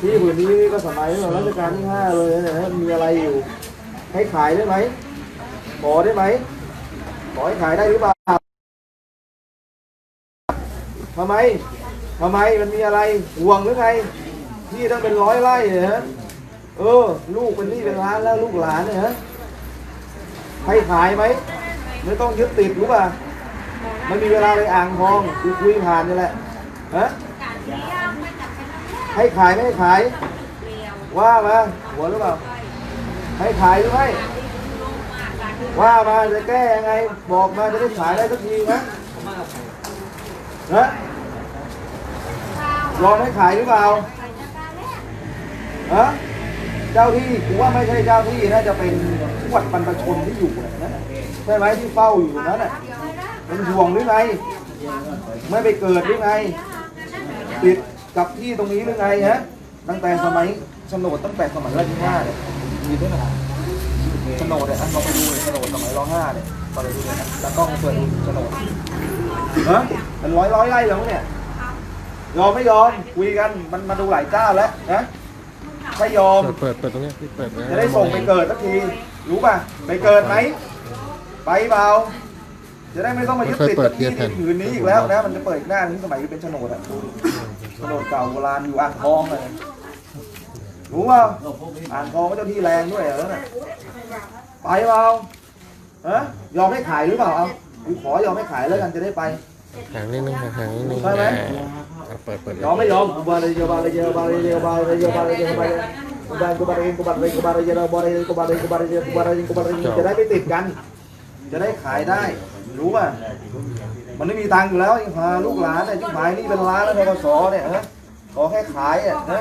ที่ผืนนี้ก็สมัยรัชกาลที่ห้าเลยนะฮะมีอะไรอยู่ ให้ขายได้ไหมขอได้ไหมขอให้ขายได้หรือเปล่าทำไมทำไมมันมีอะไรห่วงหรือไงที่ต้องเป็นร้อยไร่เหรอเออ ลูกเป็นนี่เป็นล้านแล้วลูกหลานเนี่ยฮะให้ขายไหมไม่ต้องยึดติดรู้ป่ะมันมีเวลาเลยอ่างทองคุยผ่านนี่แหละฮะ ให้ขายไม่ให้ขาย ว่ามาหัวหรือเปล่า ให้ขายหรือไม่ ว่ามาจะแก้ยังไง บอกมาจะได้ขายได้สักทีไหนะนะลองให้ขายหรือเปล่าฮะเจ้าที่กูว่าไม่ใช่เจ้าที่น่าจะเป็นขวดบรรพชนที่อยู่นั้นใช่ไหมที่เฝ้าอยู่นั้นเป็นห่วงหรือไง ไม่ไปเกิดหรือไงติด กับที่ตรงนี้หรือไงฮะตั้งแต่สมัยโฉนดตั้งแต่สมัยร้อยห้าเนี่ยมีด้วยนะโฉนดเนี่ยอันเราไปดูเลยโฉนดสมัยร้อยห้าเนี่ยตอนเราดูเนยนะแล้วกล้องเปิดดูโฉนดฮะเป็นร้อยร้อยไร่แล้วเนี่ยยอมไม่ยอมคุยกันมันมาดูหลายเจ้าแล้วนะถ้ายอมเปิดเปิดตรงนี้เปิดจะได้ส่งไปเกิดสักทีรู้ป่ะไปเกิดไหมไปเปล่าจะได้ไม่ต้องมายึดติดกับที่ดินผืนนี้อีกแล้วนะมันจะเปิดหน้าที่สมัยเป็นโฉนดอะ ถนนเก่าโบราณอยู่อ่างทองเลยรู้เปล่าอ่างทองก็เจ้าที่แรงด้วยเหรอนะไปเปล่าเฮะยอมให้ขายหรือเปล่าเอาขอยอมให้ขายแล้วกันจะได้ไปหางนิดนึงหางนิดนึงใช่ไหมยอมไม่ยอมกูบาเลยเยบาเลยเยบาเลยเยบาเลยเยบาเลยเยบาเลยกูบากูบาเลยกูบาเลยกูบาเลยเยบาเลยกูบาเลยกูบาเลยกูบาเลยกูบาเลยจะได้ไปติดกัน จะได้ขายได้ รู้ป่ะ มันไม่มีตังค์อยู่แล้วไอ้หาลูกหลานเนี่ยที่หายนี่เป็นร้านแล้วทกศเนี่ยฮะขอแค่ขายอะนะ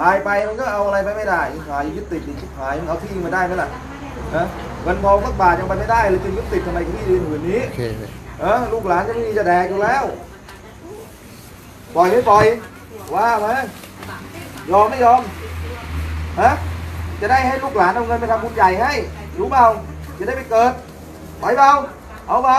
ตายไปมันก็เอาอะไรไปไม่ได้ขายยึดติดดิชิบหายมันเอาที่มาได้ไหมล่ะนะวันทองสักบาทยังไปไม่ได้เลยจึงยึดติดทำไมกับที่ดินผืนนี้เออลูกหลานจะไม่มีจะแดกอยู่แล้ว ปล่อยไม่ปล่อย ว่าไหมยอมไม่ยอมฮะจะได้ให้ลูกหลานเอาเงินไปทำบุญใหญ่ให้ รู้เปล่าจะได้ไปเกิดปเปล่าเอาเปล่า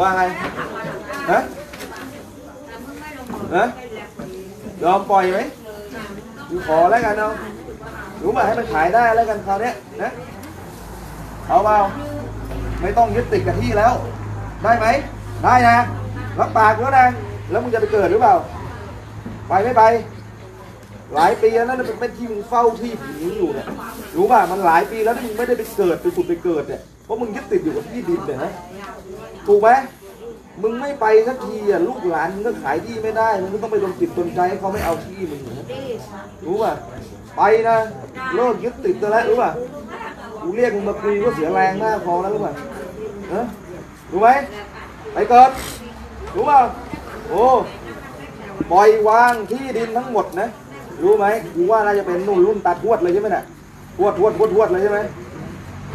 ว่าไงฮะฮะยอมปล่อยไหมอยู่ขอแล้วกันเอารู้มาให้มันขายได้แล้วกันคราวเนี้ยนะเอาเปล่าไม่ต้องยึดติดกับที่แล้ว ได้ไหมได้นะรับปากแล้วนะแล้วมึงจะไปเกิดหรือเปล่า ไปไม่ไป หลายปีแล้วนะมันเป็นที่มึงเฝ้าที่ผีอยู่เนี่ยรู้ป่ะมันหลายปีแล้วที่มึงไม่ได้ไปเกิดไปผุดไปเกิดเนี่ยเพราะมึงยึดติดอยู่กับที่ดินเนี่ยนะถูกไหมมึงไม่ไปสักทีอะลูกหลานมึงก็ขายที่ไม่ได้มึงก็ต้องไปโดนจิตตนใจให้เขาไม่เอาที่มึงรู้ป่ะไปนะเลิกยึดติดกันแล้วรู้ป่ะกูเรียกมึงมาคุยก็เสียแรงมากพอแล้วรู้ป่ะเออรู้ไหมไปเกิดรู้เปล่าโอ้ปล่อยวางที่ดินทั้งหมดนะ รู้ไหมกูว่าน่าจะเป็นนุ่นรุ่นตาทวดเลยใช่ไหมเนี่ยทวดทวดทวดทวดเลยใช่ไหม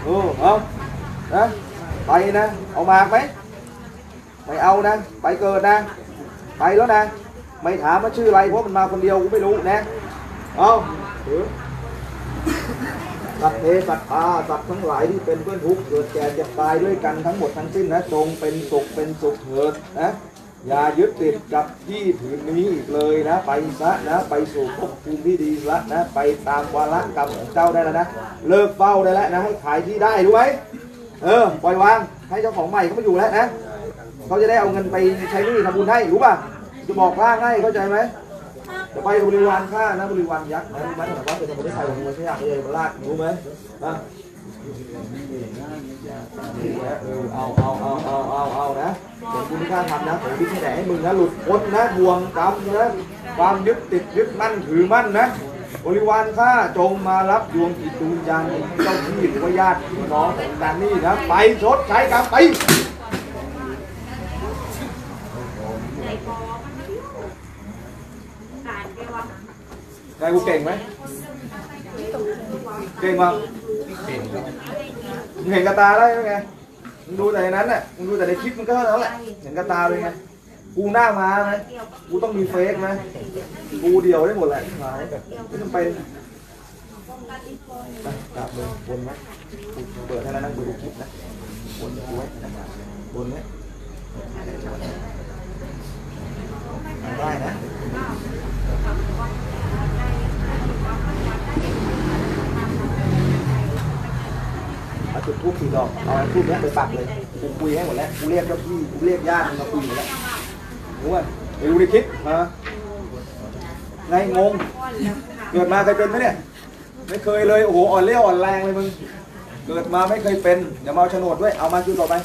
โอ้เอานะไปนะเอามากไหมไม่เอานะ ไปเกิดนะ ไปแล้วนะ ไม่ถามว่าชื่ออะไรเพราะมันมาคนเดียวกูไม่รู้นะเอาถือสัตว์เทสัตว์อาสัตว์ทั้งหลายที่เป็นเพื่อนทุกข์เกิดแก่เจ็บตายด้วยกันทั้งหมดทั้งสิ้นนะจงเป็นสุขเป็นสุขเถิดนะ อย่ายึดติดกับที่ผืนนี้อีกเลยนะ ไปซะนะ ไปสู่ภพภูมิที่ดีละนะ ไปตามวาระกรรมของเจ้าได้แล้วนะ เลิกเฝ้าได้แล้วนะ ให้ขายที่ได้รู้ไหมเออ ปล่อยวาง ให้เจ้าของใหม่เขามาอยู่แล้วนะ เขาจะได้เอาเงินไปใช้หนี้ทำบุญให้ รู้ป่ะ จะบอกล่างให้เข้าใจไหมจะไปบริวารข้านะ บริวารยักษ์นะรู้ไหมถามว่าเป็นประทศไทยของมันไม่ใช่เอเบราชรู้ไหมนะ เออเอาเอาเอาเอาเอาเอานะเดี๋ยวคุณไม่กล้าทำนะผมพิจารณาให้มึงนะหลุดพ้นนะบ่วงกรรมนะความยึดติดยึดมั่นถือมั่นนะบริวารข้าจงมารับดวงจิตดวงวิญญาณของเจ้าที่หรือว่าญาติพี่น้องของนางนี่นะไปชดใช้กรรมไปไงกูเก่งไหมเก่ง มั้งมึงเห็นกระตาได้ไหมไงมึงดูแต่ในนั้นน่ะมึงดูแต่ในคลิปมันก็เท่านั้นแหละเห็นกระตาเลยไงกูหน้ามาไหมกูต้องมีเฟกไหมกูเดียวได้หมดแหละหายไม่ต้องไปกลับเลยบนไหมเปิดให้แล้วนั่งดูคลิปนะบนไว้บนไหมได้นะ เอา จุดทูบสี่ดอกเอาไอ้ทูบเนี้ยไปปักเลยกูคุยให้หมดแล้วกูเรียกเจ้าพี่กูเรียกญาติมาคุยหมดแล้วรู้ป่ะไปดูในคลิปฮะไงงงเกิดมาเคยเป็นไหมเนี่ยไม่เคยเลยโอ้โหอ่อนเลี้ยวอ่อนแรงเลยมึงเกิดมาไม่เคยเป็นเดี๋ยวมาเอาโฉนดด้วยเอามาคิดต่อไป